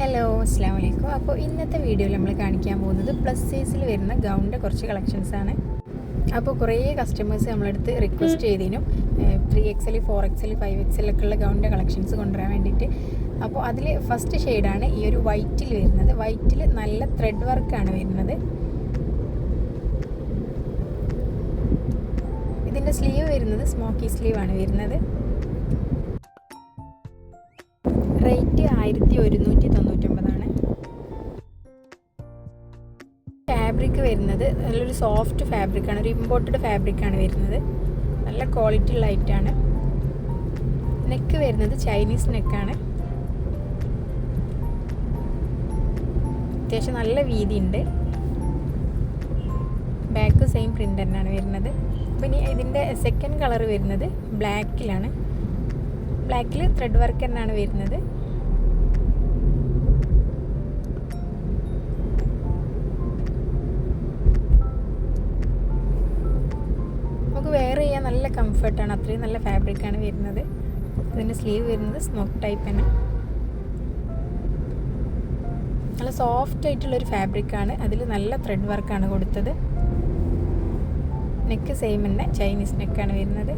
Hello അസ്സാം വലൈക്കും അപ്പോൾ ഇന്നത്തെ വീഡിയോയിൽ നമ്മൾ കാണിക്കാൻ പോകുന്നത് പ്ലസ് സൈസിൽ വരുന്ന ഗൗണിന്റെ കുറച്ച് കളക്ഷൻസ് ആണ്. അപ്പോൾ കുറേ കസ്റ്റമേഴ്സ് നമ്മളെടുത്ത് request ചെയ്തതിനും three XL four XL five XL ഒക്കെ ഉള്ള ഗൗണിന്റെ കളക്ഷൻസ് കൊണ്ടുവരാൻ വേണ്ടിയിട്ട്. അപ്പോൾ അതിൽ ഫസ്റ്റ് ഷെയ്ഡാണ് ഈ ഒരു വൈറ്റിൽ വരുന്നത്. വൈറ്റിൽ നല്ല ത്രെഡ് വർക്കാണ് വരുന്നത്. ഇതിന്റെ സ്ലീവ് വരുന്നത് സ്മോക്കി സ്ലീവ് ആണ് വരുന്നത്. റേറ്റ് ആയിരത്തി ഒരുന്നൂറ്റി ഫാബ്രിക് വരുന്നത്. നല്ലൊരു സോഫ്റ്റ് ഫാബ്രിക്കാണ് ഒരു ഇമ്പോർട്ടഡ് ഫാബ്രിക്കാണ് വരുന്നത്. നല്ല ക്വാളിറ്റി ഉള്ള ഐറ്റാണ് നെക്ക് വരുന്നത് ചൈനീസ് നെക്കാണ് അത്യാവശ്യം നല്ല വീതിയുണ്ട് ബാക്ക് സെയിം പ്രിന്റ് തന്നെയാണ് വരുന്നത്. അപ്പോൾ ഇനി ഇതിന്റെ സെക്കൻഡ് കളർ വരുന്നത് ബ്ലാക്കിലാണ് ബ്ലാക്കിൽ ത്രെഡ് വർക്ക് തന്നെയാണ് വരുന്നത്. നല്ല കംഫർട്ടാണ് അത്രയും നല്ല ഫാബ്രിക്കാണ് വരുന്നത്. ഇതിന്റെ സ്ലീവ് വരുന്നത് സ്മോക്ക് ടൈപ്പാണ് നല്ല സോഫ്റ്റ് ആയിട്ടുള്ളൊരു ഫാബ്രിക്കാണ് അതിൽ നല്ല ത്രെഡ് വർക്കാണ് കൊടുത്തത്. നെക്ക് സെയിം തന്നെ. ചൈനീസ് നെക്കാണ് വരുന്നത്.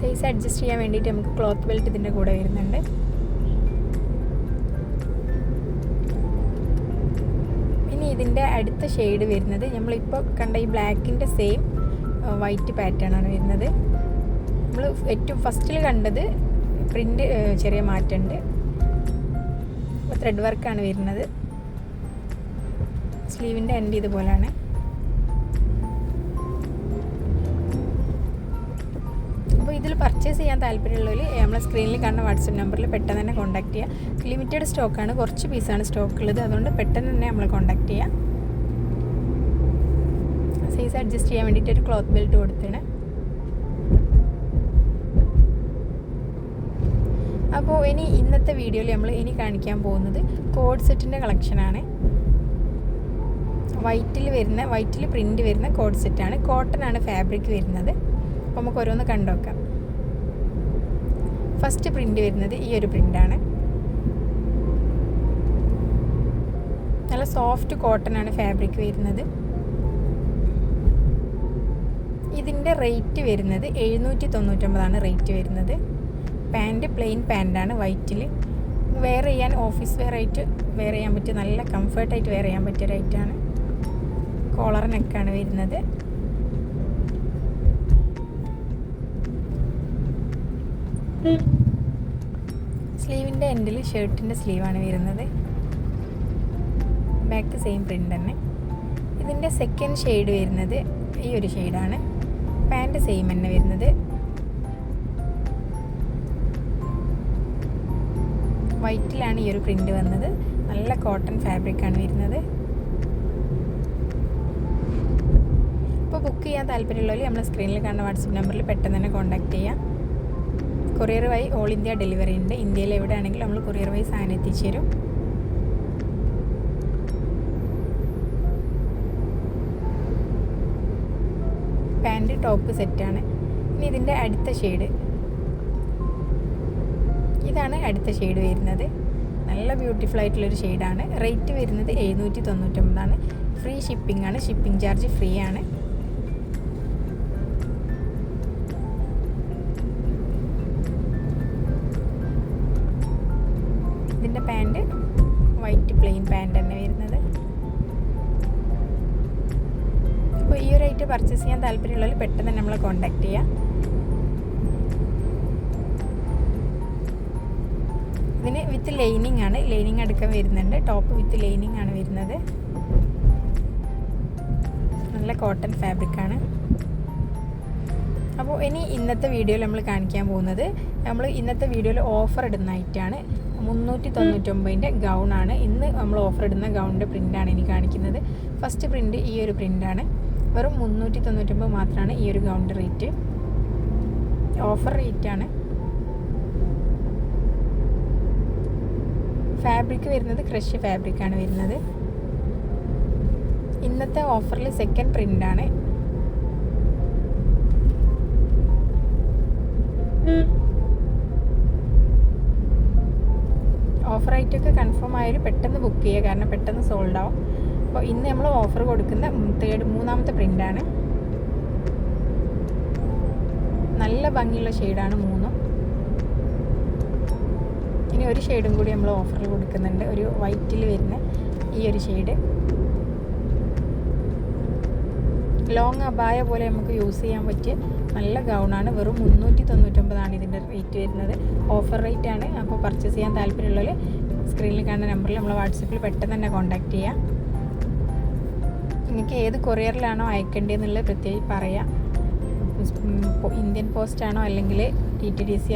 സൈസ് അഡ്ജസ്റ്റ് ചെയ്യാൻ വേണ്ടിയിട്ട് നമുക്ക് ക്ലോത്ത് ബെൽറ്റ് ഇതിന്റെ കൂടെ വരുന്നുണ്ട്. ഇനി ഇതിന്റെ അടുത്ത ഷെയ്ഡ് വരുന്നത്. നമ്മളിപ്പോൾ കണ്ട ഈ ബ്ലാക്കിന്റെ സെയിം വൈറ്റ് പാറ്റേൺ ആണ് വരുന്നത്. നമ്മൾ ഏറ്റവും ഫസ്റ്റിൽ കണ്ടത് പ്രിന്റ് ചെറിയ മാറ്റമുണ്ട് അപ്പോൾ ത്രെഡ് വർക്കാണ് വരുന്നത്. സ്ലീവിന്റെ എൻഡ് ഇതുപോലെയാണ് അപ്പോൾ ഇതിൽ പർച്ചേസ് ചെയ്യാൻ താല്പര്യമുള്ളവർ നമ്മളെ സ്ക്രീനിൽ കാണുന്ന വാട്സപ്പ് നമ്പറിൽ പെട്ടെന്ന് തന്നെ കോൺടാക്ട് ചെയ്യുക ലിമിറ്റഡ് സ്റ്റോക്കാണ് കുറച്ച് പീസാണ് സ്റ്റോക്ക് ഉള്ളത്. അതുകൊണ്ട് പെട്ടെന്ന് തന്നെ നമ്മൾ കോൺടാക്ട് ചെയ്യുക സൈസ് അഡ്ജസ്റ്റ് ചെയ്യാൻ വേണ്ടിയിട്ട് ഒരു ക്ലോത്ത് ബെൽറ്റ് കൊടുത്തിണ്. അപ്പോൾ ഇനി ഇന്നത്തെ വീഡിയോയിൽ നമ്മൾ ഇനി കാണിക്കാൻ പോകുന്നത് കോഡ് സെറ്റിന്റെ കളക്ഷനാണ് വൈറ്റിൽ വരുന്ന വൈറ്റിൽ പ്രിന്റ് വരുന്ന കോഡ് സെറ്റാണ് കോട്ടൺ ആണ് ഫാബ്രിക് വരുന്നത്. അപ്പോൾ നമുക്ക് ഓരോന്ന് കണ്ടുനോക്കാം ഫസ്റ്റ് പ്രിന്റ് വരുന്നത് ഈ ഒരു പ്രിന്റാണ് നല്ല സോഫ്റ്റ് കോട്ടൺ ആണ് ഫാബ്രിക് വരുന്നത്. ഇതിന്റെ റേറ്റ് വരുന്നത് എഴുന്നൂറ്റി തൊണ്ണൂറ്റൊമ്പതാണ് റേറ്റ് വരുന്നത്. പാന്റ് പ്ലെയിൻ പാന്റാണ് വൈറ്റിൽ. വെയർ ചെയ്യാൻ ഓഫീസ് വെയർ ആയിട്ട് വെയർ ചെയ്യാൻ പറ്റിയ നല്ല കംഫർട്ടായിട്ട് വെയർ ചെയ്യാൻ പറ്റിയ റേറ്റാണ് കോളർ വരുന്നത്. സ്ലീവിന്റെ എൻഡിൽ ഷർട്ടിന്റെ സ്ലീവാണ് വരുന്നത്. ബാക്ക് സെയിം പ്രിന്റ് തന്നെ. ഇതിന്റെ സെക്കൻഡ് ഷെയ്ഡ് വരുന്നത് ഈ ഒരു ഷെയ്ഡാണ്. പാന്റ് സെയിം തന്നെ വരുന്നത്. വൈറ്റിലാണ് ഈ ഒരു പ്രിന്റ് വന്നത്. നല്ല കോട്ടൺ ഫാബ്രിക് ആണ് വരുന്നത്. ഇപ്പോൾ ബുക്ക് ചെയ്യാൻ താല്പര്യമുള്ളവർ നമ്മൾ സ്ക്രീനിൽ കാണുന്ന വാട്സപ്പ് നമ്പറിൽ പെട്ടെന്ന് തന്നെ കോൺടാക്ട് ചെയ്യാം. കൊറിയർ വഴി ഓൾ ഇന്ത്യ ഡെലിവറി ഉണ്ട്. ഇന്ത്യയിൽ എവിടെയാണെങ്കിലും നമ്മൾ കൊറിയർ വഴി സാധനം എത്തിച്ചു തരും പാന്റ് ടോപ്പ് സെറ്റാണ്. ഇനി ഇതിന്റെ അടുത്ത ഷെയ്ഡ്. ഇതാണ് അടുത്ത ഷെയ്ഡ് വരുന്നത്. നല്ല ബ്യൂട്ടിഫുൾ ആയിട്ടുള്ളൊരു ഷെയ്ഡാണ്. റേറ്റ് വരുന്നത് എഴുന്നൂറ്റി തൊണ്ണൂറ്റൊമ്പതാണ് ഫ്രീ ഷിപ്പിംഗ് ആണ് ഷിപ്പിംഗ് ചാർജ് ഫ്രീ ആണ്. ഇതിന്റെ pant white plain pant item purchase ചെയ്യാൻ താല്പര്യമുള്ളവർ പെട്ടെന്ന് തന്നെ നമ്മളെ കോൺടാക്ട് ചെയ്യാം. ഇതിന് വിത്ത് ലൈനിങ് ആണ്. ലൈനിങ് അടക്കം വരുന്നുണ്ട്. ടോപ്പ് വിത്ത് ലൈനിങ് ആണ് വരുന്നത്. നല്ല കോട്ടൺ ഫാബ്രിക് ആണ്. അപ്പോൾ ഇനി ഇന്നത്തെ വീഡിയോയിൽ നമ്മൾ കാണിക്കാൻ പോകുന്നത് നമ്മൾ ഇന്നത്തെ വീഡിയോയിൽ ഓഫർ ഇടുന്ന ഐറ്റാണ് മുന്നൂറ്റി തൊണ്ണൂറ്റൊമ്പതിന്റെ ഗൗണാണ് ഇന്ന് നമ്മൾ ഓഫർ ഇടുന്ന ഗൗണിന്റെ പ്രിന്റാണ് ഇനി കാണിക്കുന്നത്. ഫസ്റ്റ് പ്രിന്റ് ഈ ഒരു പ്രിന്റാണ് വെറും മുന്നൂറ്റി തൊണ്ണൂറ്റൊമ്പത് മാത്രമാണ് ഈ ഒരു ഗൗണിന്റെ റേറ്റ് ഓഫർ ആണ്. ഫാബ്രിക് വരുന്നത് ക്രഷ് ഫാബ്രിക്കാണ് വരുന്നത്. ഇന്നത്തെ ഓഫറിൽ സെക്കൻഡ് പ്രിന്റ് ആണ്. ഓഫർ ആയിട്ടൊക്കെ കൺഫേം ആയാലും പെട്ടെന്ന് ബുക്ക് ചെയ്യുക കാരണം പെട്ടെന്ന് സോൾഡ് ആവും. അപ്പോൾ ഇന്ന് നമ്മൾ ഓഫർ കൊടുക്കുന്ന തേർഡ് മൂന്നാമത്തെ പ്രിന്റാണ് നല്ല ഭംഗിയുള്ള ഷെയ്ഡാണ് മൂന്നും. ഇനി ഒരു ഷെയ്ഡും കൂടി നമ്മൾ ഓഫറിൽ കൊടുക്കുന്നുണ്ട്. ഒരു വൈറ്റിൽ വരുന്ന ഈ ഒരു ഷെയ്ഡ് ലോങ് അബായ പോലെ നമുക്ക് യൂസ് ചെയ്യാൻ പറ്റിയ നല്ല ഗൗണാണ് വെറും മുന്നൂറ്റി തൊണ്ണൂറ്റൊമ്പതാണ് ഇതിന്റെ റേറ്റ് വരുന്നത്. ഓഫർ റേറ്റ് ആണ്. അപ്പോൾ പർച്ചേസ് ചെയ്യാൻ താല്പര്യമുള്ളവർ സ്ക്രീനിൽ കാണുന്ന നമ്പറിൽ നമ്മൾ വാട്സപ്പിൽ പെട്ടെന്ന് തന്നെ കോൺടാക്റ്റ് ചെയ്യാം. നിങ്ങൾക്ക് ഏത് കൊറിയറിലാണോ അയക്കേണ്ടതെന്നുള്ളത് പ്രത്യേകിച്ച് പറയാം. ഇന്ത്യൻ പോസ്റ്റ് ആണോ അല്ലെങ്കിൽ ടി ടി ഡി സി